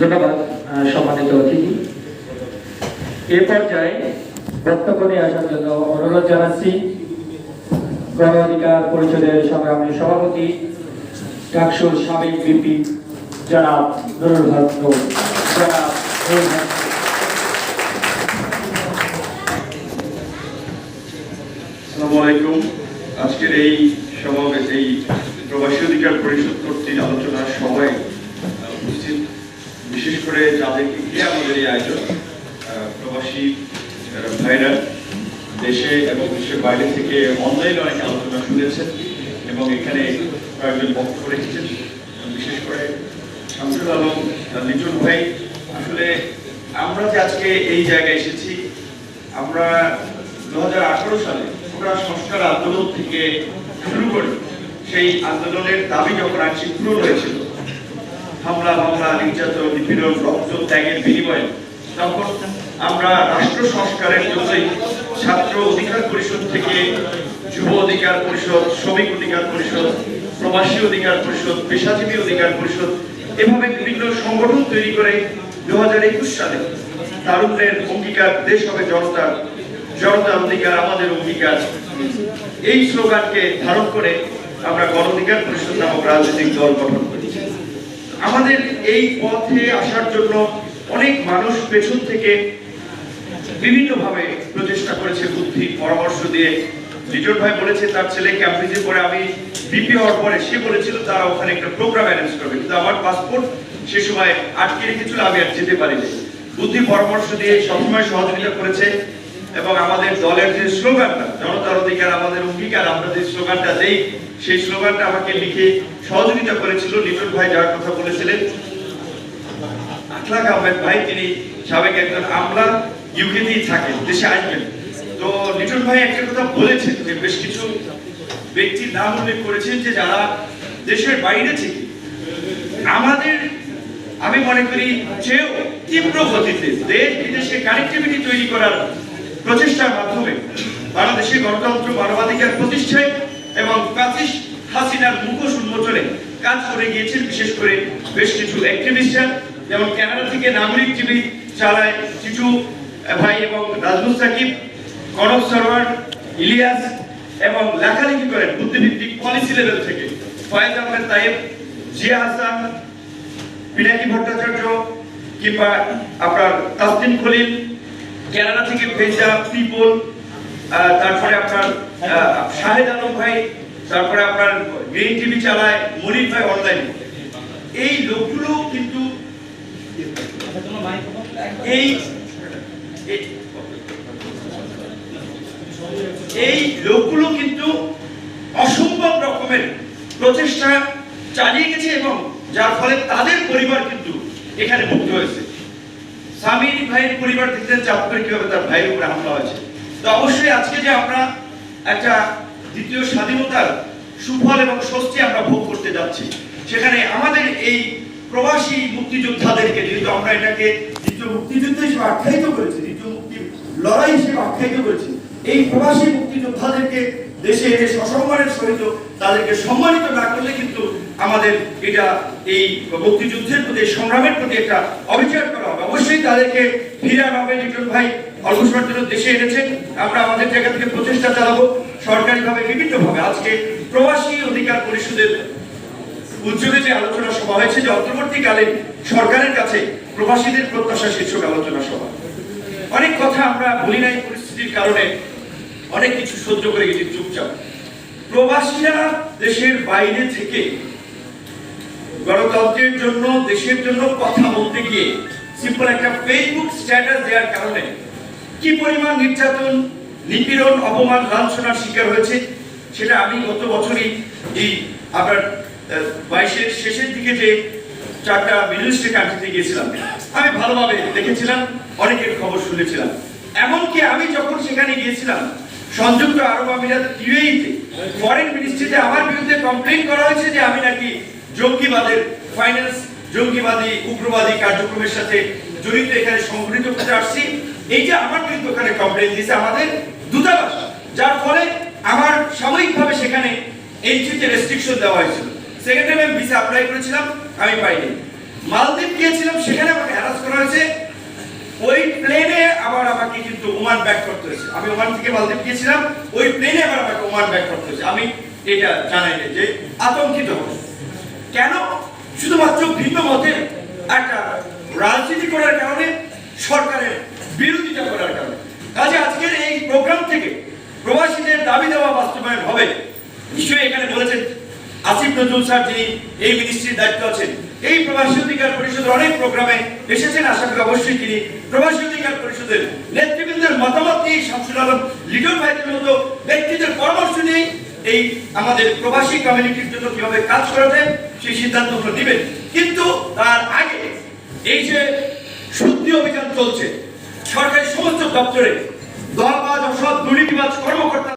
ধন্যবাদ সম্মানিত অতিথি। এ পর্যায়ে আসার জন্য অনুরোধ জানাচ্ছি। গণ অধিকার পরিষদের সংগ্রামী সভাপতি সাবেক বিপি নুরুল হক আজকের এই সমাবেশ, এই প্রবাসী অধিকার পরিষদ কর্তৃক আলোচনার সময় বিশেষ করে যাদেরকে ঘিরে আমাদের এই আয়োজন প্রবাসী ভাইরা দেশে এবং দেশের বাইরে থেকে অনলাইনে অনেক আলোচনা শুনেছেন এবং এখানে কয়েকজন বক্তব্য রেখেছেন। বিশেষ করে শামসুল আলম লিটন ভাই, আসলে আমরা যে আজকে এই জায়গায় এসেছি, আমরা দু হাজার আঠারো সালে ওরা সংস্কার আন্দোলন থেকে শুরু করি সেই আন্দোলনের দাবি যখন আংশিক পূরণ হয়েছিল হামলা, মামলা, নির্যাতন, নিপীড়ন রক্ত ত্যাগের বিনিময়ে তখন আমরা রাষ্ট্র সংস্কারের জন্যই ছাত্র অধিকার পরিষদ থেকে যুব অধিকার পরিষদ, শ্রমিক অধিকার পরিষদ, প্রবাসী অধিকার পরিষদ, পেশাজীবী অধিকার পরিষদ এভাবে বিভিন্ন সংগঠন তৈরি করে দু হাজার একুশ সালে তারুণ্যের অঙ্গীকার, দেশ হবে জনতার জনতার অধিকার, আমাদের অঙ্গীকার। এই স্লোগানকে ধারণ করে আমরা গণ অধিকার পরিষদ নামক রাজনৈতিক দল গঠন আমাদের এই পথে আসার জন্য অনেক মানুষ পেছন থেকে বিভিন্নভাবে প্রচেষ্টা করেছে বুদ্ধি, পরামর্শ দিয়ে। লিটন ভাই বলেছে, তার ছেলে ক্যাম্পাসে করে আমি বিপি হওয়ার পরে সে বলেছিল, তারা ওখানে একটা প্রোগ্রাম অ্যারেঞ্জ করবে। কিন্তু আমার পাসপোর্ট সে সময় আটকে রেখেছিল, আমি আর যেতে পারিনি। বুদ্ধি, পরামর্শ দিয়ে সবসময় সহযোগিতা করেছে। এবং আমাদের দলের যে স্লোগানটা, জনতার অধিকার, আমাদের অঙ্গীকার, আমরা যে স্লোগানটা দেই, সেই স্লোগানটা আমাকে লিখে সহযোগিতা করেছিল লিটন ভাই, যার কথা বলেছিলেন। আখলাক আহমেদ ভাই, তিনি সাবেক একজন আমলা ইউকেতেই থাকেন, দেশে আসবেন। তো লিটন ভাই একটা কথা বলেছেন যে, বেশ কিছু ব্যক্তির নাম উল্লেখ করেছেন যে, যারা দেশের বাইরে থেকে আমাদের, আমি মনে করি চেয়েও তীব্র গতিতে দেশ বিদেশে কানেক্টিভিটি তৈরি করার প্রচেষ্টার মাধ্যমে বাংলাদেশের গণতন্ত্র মানবাধিকার প্রতিষ্ঠায় এবং প্রাচীস হাসিনার মুখোশ উন্মোচনে কাজ করে গিয়েছেন, বিশেষ করে বেশ কিছু অ্যাক্টিভিস্টরা যেমন কানাডা থেকে নাগরিক টিভি চালায় চিচু ভাই এবং রাজমুস সাকিব, কনক সরোয়ার, ইলিয়াস এবং লেখালেখি করেন বুদ্ধিভিত্তিক পলিসি লেভেল থেকে। ফয়েজ আহমেদ তাইব, জিয়া হাসান, পিনাকি ভট্টাচার্য কিংবা আপনার তাসলিম খলিল কেরালা থেকে ভেজা পিপল তারপরে আপনার শাহেদ আলম ভাই, তারপরে আপনার গ্রিন টিভি চালায়, মনির ভাই অনলাইন এই লোকগুলো কিন্তু এই- এই লোকগুলো কিন্তু অসম্ভব রকমের প্রচেষ্টা চালিয়ে গেছে এবং যার ফলে তাদের পরিবার কিন্তু এখানে মুক্ত হয়েছে। স্বামীর ভাইয়ের পরিবার দেখতে চাপ করে কীভাবে তার ভাইয়ের উপরে হামলা হয়েছে। তো অবশ্যই আজকে যে আমরা একটা দ্বিতীয় স্বাধীনতার সুফল এবং স্বস্তি আমরা ভোগ করতে যাচ্ছি, সেখানে আমাদের এই প্রবাসী মুক্তিযোদ্ধাদেরকে, যেহেতু আমরা এটাকে দ্বিতীয় মুক্তিযুদ্ধ হিসেবে আখ্যায়িত করেছি, দ্বিতীয় মুক্তি লড়াই হিসেবে আখ্যায়িত করেছি, এই প্রবাসী মুক্তিযোদ্ধাদেরকে দেশে এনে সসম্মানের সহিত তাদেরকে সম্মানিত না করলে কিন্তু আমাদের এটা এই মুক্তিযুদ্ধের প্রতি সংগ্রামের প্রতি একটা অবিচার করা হবে। অবশ্যই তাদেরকে ফিরে আনা হবে। লিটন ভাই অল্প জন্য দেশে এনেছেন। আমরা আমাদের জায়গা থেকে প্রচেষ্টা চালাবো সরকারিভাবে, বিভিন্নভাবে। আজকে প্রবাসী অধিকার পরিষদের উদ্যোগে যে আলোচনা সভা হয়েছে, যে অন্তর্বর্তীকালীন সরকারের কাছে প্রবাসীদের প্রত্যাশা শীর্ষক আলোচনা সভা। অনেক কথা আমরা বলি নাই পরিস্থিতির কারণে। অনেক কিছু সহ্য করে গেছি চুপচাপ। প্রবাসীরা দেশের বাইরে থেকে গণতন্ত্রের জন্য, দেশের জন্য কথা বলতে গিয়ে সিম্পল একটা ফেসবুক স্ট্যাটাস দেওয়ার কারণে কি পরিমাণ নির্যাতন, নিপীড়ন, অপমান, লাঞ্ছনার শিকার হয়েছে, সেটা আমি গত বছরই এই আপনার বাইশের শেষের দিকে যে চারটা মিডল ইস্টের কান্ট্রিতে গিয়েছিলাম, আমি ভালোভাবে দেখেছিলাম, অনেকের খবর শুনেছিলাম। এমনকি আমি যখন সেখানে গিয়েছিলাম, সংযুক্ত আরব আমিরাত ইউএইতে ফরেন মিনিস্ট্রিতে আমার বিরুদ্ধে কমপ্লেন করা হয়েছে যে আমি নাকি জঙ্গিবাদের ফাইন্যান্স জঙ্গিবাদী, উগ্রবাদী কার্যক্রমের সাথে জড়িত এখানে সংগঠিত করতে আসছি। এই যে আমার বিরুদ্ধে ওখানে কমপ্লেইন দিয়েছে আমাদের দূতাবাস, যার ফলে আমার সাময়িকভাবে সেখানে এন্ট্রিতে রেস্ট্রিকশন দেওয়া হয়েছিল। সেকেন্ড টাইম আমি ভিসা অ্যাপ্লাই করেছিলাম, আমি পাইনি। মালদ্বীপ গিয়েছিলাম, সেখানে আমাকে হ্যারাস করা হয়েছে। ওই প্লেনে আবার আমাকে কিন্তু ওমান ব্যাক করতে হয়েছে। আমি ওমান থেকে মালদ্বীপ গিয়েছিলাম, ওই প্লেনে আবার আমাকে ওমান ব্যাক করতে হয়েছে। আমি এটা জানাই যে আতঙ্কিত হব। কেন? শুধুমাত্র ভিন্ন মতে একটা রাজনীতি করার কারণে, সরকারের বিরোধিতা করার কারণে। কাজে আজকের এই প্রোগ্রাম থেকে প্রবাসীদের দাবি দেওয়া বাস্তবায়ন হবে। নিশ্চয়ই এখানে বলেছেন আসিফ নজরুল স্যার, যিনি এই মিনিস্ট্রির দায়িত্ব আছেন। এই প্রবাসী অধিকার পরিষদের অনেক প্রোগ্রামে এসেছেন। আশা করি অবশ্যই তিনি প্রবাসী অধিকার পরিষদের নেতৃবৃন্দের মতামত নিয়ে শামসুল আলম লিডন ভাইদের মতো ব্যক্তিদের পরামর্শ নিয়ে এই আমাদের প্রবাসী কমিউনিটির জন্য কীভাবে কাজ করা যায়, সেই সিদ্ধান্তগুলো নেবেন। কিন্তু তার আগে এই যে শুদ্ধি অভিযান চলছে, সরকারি সমস্ত দপ্তরে দলবাজ সব দুর্নীতিবাজ কর্মকর্তা